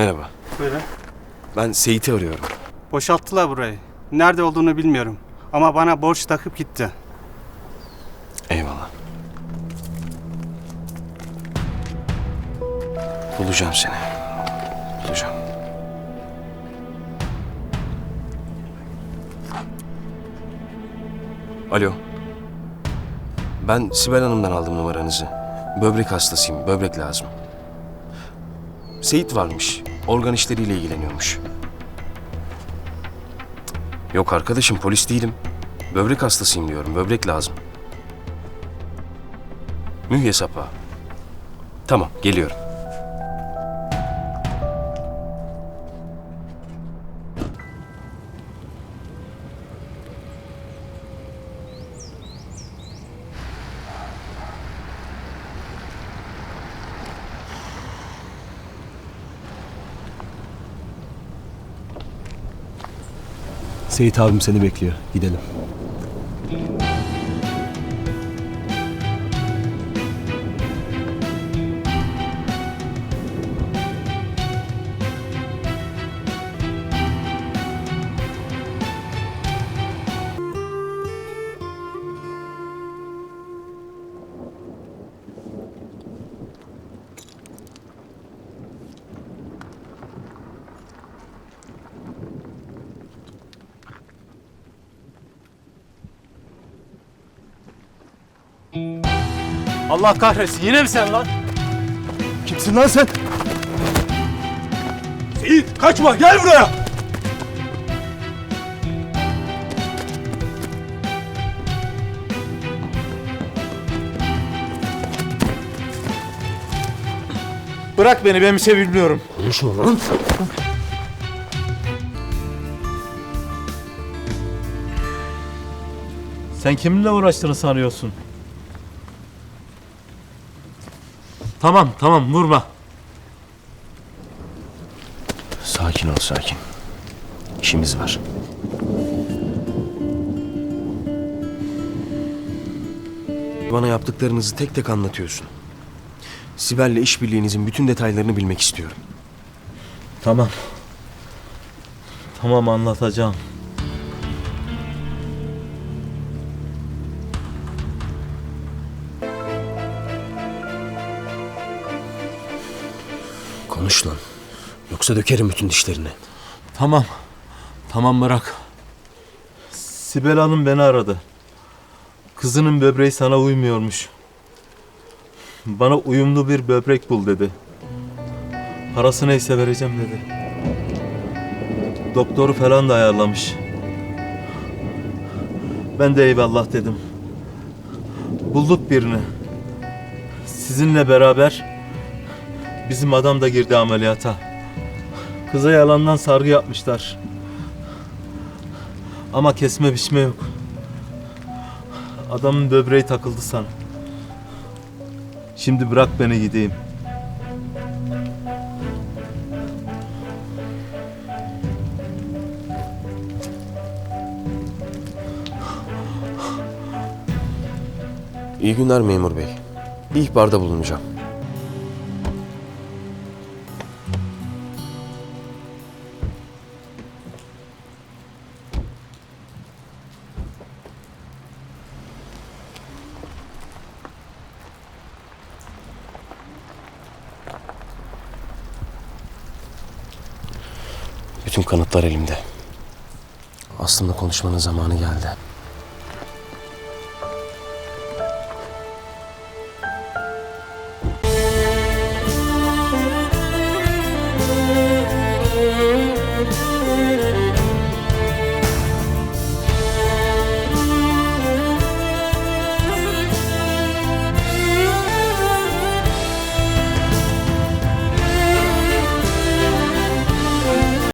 Merhaba. Buyurun. Ben Seyit'i arıyorum. Boşalttılar burayı. Nerede olduğunu bilmiyorum. Ama bana borç takıp gitti. Eyvallah. Bulacağım seni. Bulacağım. Alo. Ben Sibel Hanım'dan aldım numaranızı. Böbrek hastasıyım. Böbrek lazım. Seyit varmış. Organ işleriyle ilgileniyormuş. Yok arkadaşım polis değilim. Böbrek hastasıyım diyorum. Böbrek lazım. Mühye sapa. Tamam, geliyorum. Seyit abim seni bekliyor. Gidelim. Allah kahretsin yine mi sen lan? Kimsin lan sen? Seyit kaçma gel buraya. Bırak beni ben bir şey bilmiyorum. Konuşma lan. Sen kiminle uğraştığını sanıyorsun? Tamam tamam vurma. Sakin ol, sakin. İşimiz var. Bana yaptıklarınızı tek tek anlatıyorsun. Sibel'le işbirliğinizin bütün detaylarını bilmek istiyorum. Tamam. Tamam anlatacağım. Konuş lan. Yoksa dökerim bütün dişlerini. Tamam. Tamam bırak. Sibel Hanım beni aradı. Kızının böbreği sana uymuyormuş. Bana uyumlu bir böbrek bul dedi. Parası neyse vereceğim dedi. Doktoru falan da ayarlamış. Ben de eyvallah dedim. Bulduk birini. Sizinle beraber bizim adam da girdi ameliyata. Kıza yalandan sargı yapmışlar. Ama kesme biçme yok. Adamın böbreği takıldı sana. Şimdi bırak beni gideyim. İyi günler memur bey. Bir ihbarda bulunacağım. Bütün kanıtlar elimde. Aslında konuşmanın zamanı geldi.